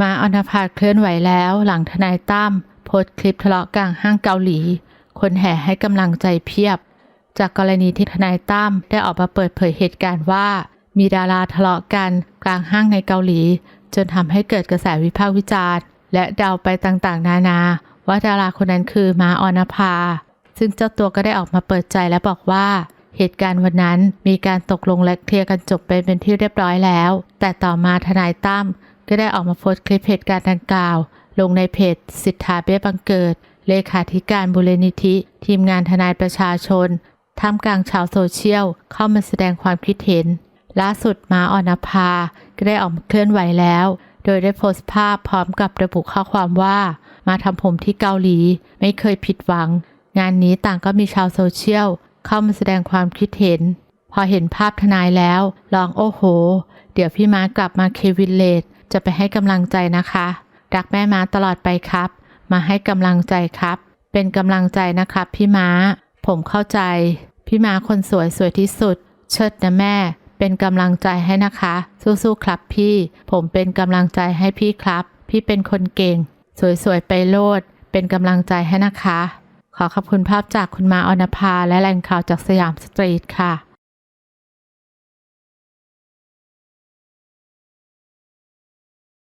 มาออนภาเคลื่อนไหวแล้วหลังทนายตั้มโพสต์คลิปทะเลาะกลางห้างเกาหลี คนแห่ให้กำลังใจเพียบ จากกรณีที่ทนายตั้มได้ออกมาเปิดเผยเหตุการณ์ว่า มีดาราทะเลาะกันกลางห้างในเกาหลี จนทำให้เกิดกระแสวิพากษ์วิจารณ์ และเดาไปต่างๆ นานา ว่าดาราคนนั้นคือมาออนภาซึ่งเจ้าตัวก็ได้ออกมาเปิดใจและบอกว่าเหตุการณ์วันนั้นมีการตกลงและเคลียร์กันจบไปเป็นที่เรียบร้อยแล้ว แต่ต่อมาทนายตั้ม ก็ได้ออกมาโพสต์คลิปเหตุการณ์ดังกล่าว ลงในเพจสิทธาเบี้ยบังเกิด เลขาธิการบุรณิธิ ทีมงานทนายประชาชนท่ามกลางชาวโซเชียลเข้ามาแสดงความคิดเห็น ล่าสุดมาออนภา ก็ได้ออกมาเคลื่อนไหวแล้ว โดยได้โพสต์ภาพพร้อมกับระบุข้อความว่า มาทำผมที่เกาหลี ไม่เคยผิดหวัง งานนี้ต่างก็มีชาวโซเชียลเข้ามาแสดงความคิดเห็น พอเห็นภาพทนายแล้ว ลองโอ้โห เดี๋ยวพี่ม้ากลับมาเควินเลด จะไปให้กำลังใจนะคะ รักแม่ม้าตลอดไปครับ มาให้กำลังใจครับ เป็นกำลังใจนะครับ พี่ม้า ผมเข้าใจ พี่ม้าคนสวยสวยที่สุด เชิดนะแม่ เป็นกำลังใจให้นะคะ สู้ๆครับพี่ ผมเป็นกำลังใจให้พี่ครับ พี่เป็นคนเก่ง สวยๆไปโลด เป็นกำลังใจให้นะคะ ขอขอบคุณภาพจากคุณมาอนภาและแหล่งข่าวจากสยามสตรีทค่ะ